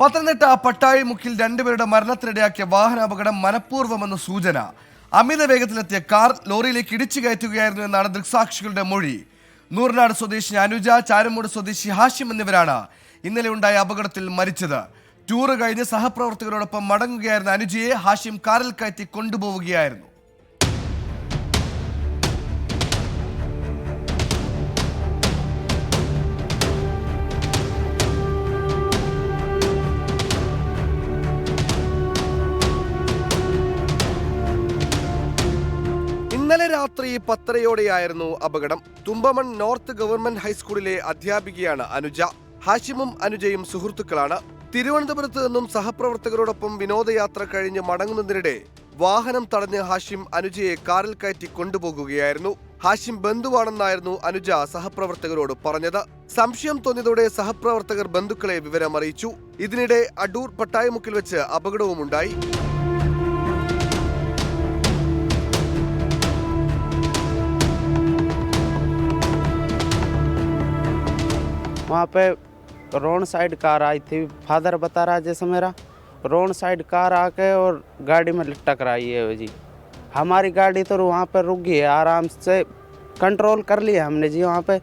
പത്തനംതിട്ട പട്ടാഴിമുക്കിൽ രണ്ടുപേരുടെ മരണത്തിനിടയാക്കിയ വാഹനാപകടം മനഃപൂർവമെന്ന സൂചന. അമിത വേഗത്തിലെത്തിയ കാർ ലോറിയിലേക്ക് ഇടിച്ചു കയറ്റുകയായിരുന്നു എന്നാണ് ദൃക്സാക്ഷികളുടെ മൊഴി. നൂറിനാട് സ്വദേശി അനുജ ചാരമൂട് സ്വദേശി ഹാഷിം എന്നിവരാണ് ഇന്നലെ ഉണ്ടായ അപകടത്തിൽ മരിച്ചത്. ടൂർ കഴിഞ്ഞ് സഹപ്രവർത്തകരോടൊപ്പം മടങ്ങുകയായിരുന്ന അനുജയെ ഹാഷിം കാറിൽ കയറ്റി കൊണ്ടുപോവുകയായിരുന്നു. ഇന്നലെ രാത്രി പത്തരയോടെയായിരുന്നു അപകടം. തുമ്പമൺ നോർത്ത് ഗവൺമെന്റ് ഹൈസ്കൂളിലെ അധ്യാപികയാണ് അനുജ. ഹാഷിമും അനുജയും സുഹൃത്തുക്കളാണ്. തിരുവനന്തപുരത്ത് നിന്നും സഹപ്രവർത്തകരോടൊപ്പം വിനോദയാത്ര കഴിഞ്ഞ് മടങ്ങുന്നതിനിടെ വാഹനം തടഞ്ഞ് ഹാഷിം അനുജയെ കാറിൽ കയറ്റി കൊണ്ടുപോകുകയായിരുന്നു. ഹാഷിം ബന്ധുവാണെന്നായിരുന്നു അനുജ സഹപ്രവർത്തകരോട് പറഞ്ഞത്. സംശയം തോന്നിയതോടെ സഹപ്രവർത്തകർ ബന്ധുക്കളെ വിവരമറിയിച്ചു. ഇതിനിടെ അടൂർ പട്ടായമുക്കിൽ വെച്ച് അപകടവുമുണ്ടായി. वहाँ पे रोड साइड कार आई थी फादर बता रहा है जैसे मेरा रोड साइड कार आके और गाड़ी में टकराई है वो जी हमारी गाड़ी तो वहाँ पर रुक गई है आराम से कंट्रोल कर लिया हमने जी वहाँ पे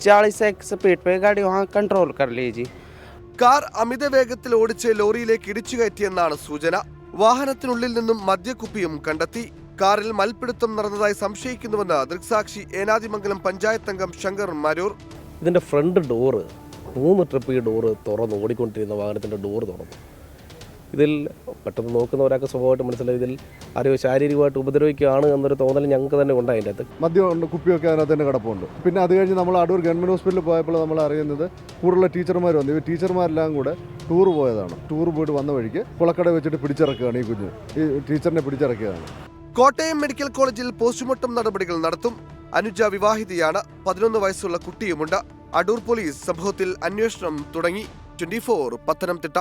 चालीस एक स्पीड पे गाड़ी वहाँ कंट्रोल कर ली जी കാർ അമിത വേഗത്തിൽ ഓടിച്ച് ലോറിയിലേക്ക് ഇടിച്ചു കയറ്റിയെന്നാണ് സൂചന വാഹനത്തിനുള്ളിൽ നിന്നും മദ്യക്കുപ്പിയും കണ്ടെത്തി കാറിൽ മൽപ്പിടുത്തം നടന്നതായി സംശയിക്കുന്നുവെന്ന് ദൃക്സാക്ഷി ഏനാദിമംഗലം പഞ്ചായത്ത് അംഗം ശങ്കർ മരൂർ ഇതിന്റെ ഫ്രണ്ട് ഡോറ് മൂന്ന് ട്രിപ്പ് ഈ ഡോറ് തുറന്നു ഓടിക്കൊണ്ടിരുന്ന വാഹനത്തിന്റെ ഡോറ് തുറന്നു. ഇതിൽ പെട്ടെന്ന് നോക്കുന്ന ഒരാൾക്ക് സ്വഭാവമായിട്ട് മനസ്സിലായി. ഇതിൽ ആരോ ശാരീരികമായിട്ട് ഉപദ്രവിക്കുകയാണ് എന്നൊരു തോന്നൽ ഞങ്ങൾക്ക് തന്നെ ഉണ്ട് അതിന്റെ അകത്ത്. മദ്യമുണ്ട് കുപ്പിയൊക്കെ അതിനകത്ത് തന്നെ കിടപ്പുണ്ട്. പിന്നെ അത് കഴിഞ്ഞ് നമ്മൾ അടൂർ ഗവൺമെന്റ് ഹോസ്പിറ്റലിൽ പോയപ്പോൾ നമ്മൾ അറിയുന്നത് കൂടുതലുള്ള ടീച്ചർമാർ വന്നു. ഇവർ ടീച്ചർമാരെല്ലാം കൂടെ ടൂർ പോയതാണ്. ടൂർ പോയിട്ട് വന്ന വഴിക്ക് കുളക്കട വെച്ചിട്ട് പിടിച്ചിറക്കുകയാണ് ഈ കുഞ്ഞ്. ഈ ടീച്ചറിനെ പിടിച്ചിറക്കുകയാണ്. കോട്ടയം മെഡിക്കൽ കോളേജിൽ പോസ്റ്റ്മോർട്ടം നടപടികൾ നടത്തും. അനുജ വിവാഹിതയാണ്. പതിനൊന്ന് വയസ്സുള്ള കുട്ടിയുമുണ്ട്. അടൂർ പോലീസ് സംഭവത്തിൽ അന്വേഷണം തുടങ്ങി. ട്വന്റി പത്തനംതിട്ട.